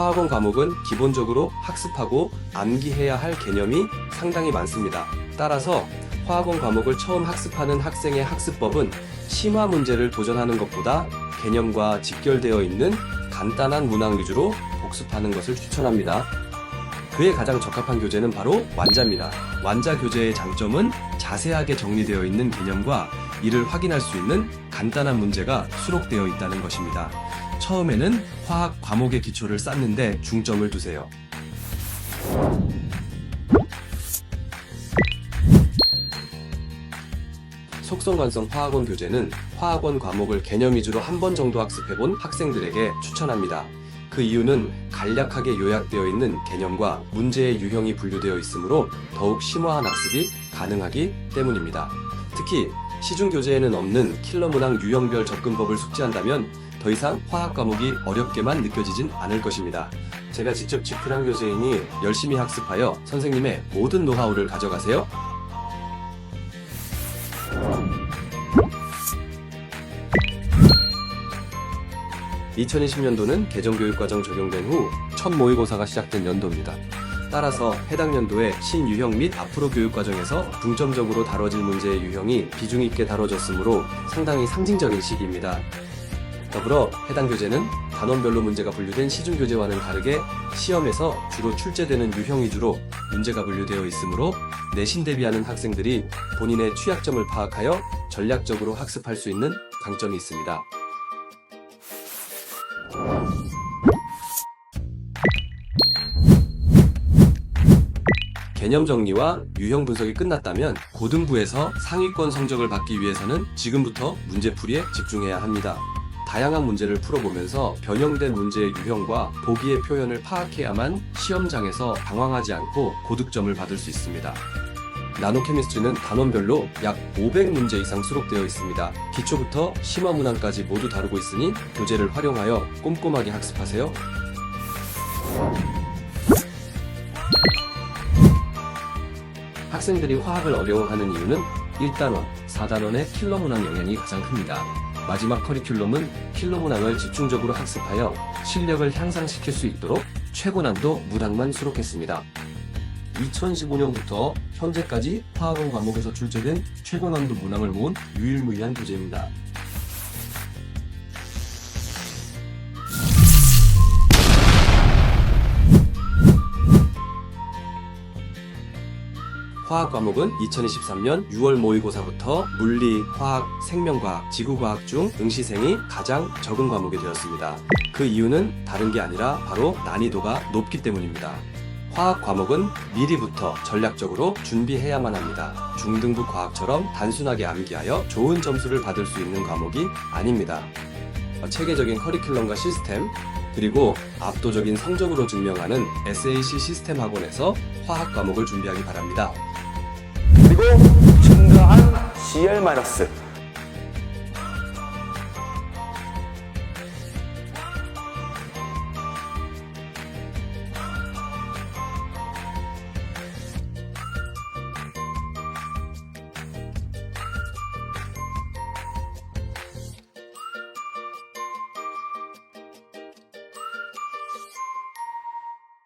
화학원 과목은 기본적으로 학습하고 암기해야 할 개념이 상당히 많습니다. 따라서 화학원 과목을 처음 학습하는 학생의 학습법은 심화 문제를 도전하는 것보다 개념과 직결되어 있는 간단한 문항 위주로 복습하는 것을 추천합니다. 그에 가장 적합한 교재는 바로 완자입니다. 완자 교재의 장점은 자세하게 정리되어 있는 개념과 이를 확인할 수 있는 간단한 문제가 수록되어 있다는 것입니다. 처음에는 화학 과목의 기초를 쌓는데 중점을 두세요. 속성관성 화학원 교재는 화학원 과목을 개념 위주로 한 번 정도 학습해본 학생들에게 추천합니다. 그 이유는 간략하게 요약되어 있는 개념과 문제의 유형이 분류되어 있으므로 더욱 심화한 학습이 가능하기 때문입니다. 특히 시중 교재에는 없는 킬러 문항 유형별 접근법을 숙지한다면 더 이상 화학 과목이 어렵게만 느껴지진 않을 것입니다. 제가 직접 집필한 교재이니 열심히 학습하여 선생님의 모든 노하우를 가져가세요. 2020년도는 개정교육과정 적용된 후 첫 모의고사가 시작된 연도입니다. 따라서 해당 연도에 신유형 및 앞으로 교육과정에서 중점적으로 다뤄질 문제의 유형이 비중 있게 다뤄졌으므로 상당히 상징적인 시기입니다. 더불어 해당 교재는 단원별로 문제가 분류된 시중 교재와는 다르게 시험에서 주로 출제되는 유형 위주로 문제가 분류되어 있으므로 내신 대비하는 학생들이 본인의 취약점을 파악하여 전략적으로 학습할 수 있는 강점이 있습니다. 개념 정리와 유형 분석이 끝났다면 고등부에서 상위권 성적을 받기 위해서는 지금부터 문제풀이에 집중해야 합니다. 다양한 문제를 풀어보면서 변형된 문제의 유형과 보기의 표현을 파악해야만 시험장에서 당황하지 않고 고득점을 받을 수 있습니다. 나노케미스트리는 단원별로 약 500문제 이상 수록되어 있습니다. 기초부터 심화 문항까지 모두 다루고 있으니 교재를 활용하여 꼼꼼하게 학습하세요. 학생들이 화학을 어려워하는 이유는 1단원, 4단원의 킬러 문항 영향이 가장 큽니다. 마지막 커리큘럼은 킬러 문항을 집중적으로 학습하여 실력을 향상시킬 수 있도록 최고 난도 문항만 수록했습니다. 2015년부터 현재까지 화학원 과목에서 출제된 최고 난도 문항을 모은 유일무이한 교재입니다. 화학 과목은 2023년 6월 모의고사부터 물리, 화학, 생명과학, 지구과학 중 응시생이 가장 적은 과목이 되었습니다. 그 이유는 다른 게 아니라 바로 난이도가 높기 때문입니다. 화학 과목은 미리부터 전략적으로 준비해야만 합니다. 중등부 과학처럼 단순하게 암기하여 좋은 점수를 받을 수 있는 과목이 아닙니다. 체계적인 커리큘럼과 시스템, 그리고 압도적인 성적으로 증명하는 SAC 시스템 학원에서 화학 과목을 준비하기 바랍니다. 그리고 증가한 CL 마이너스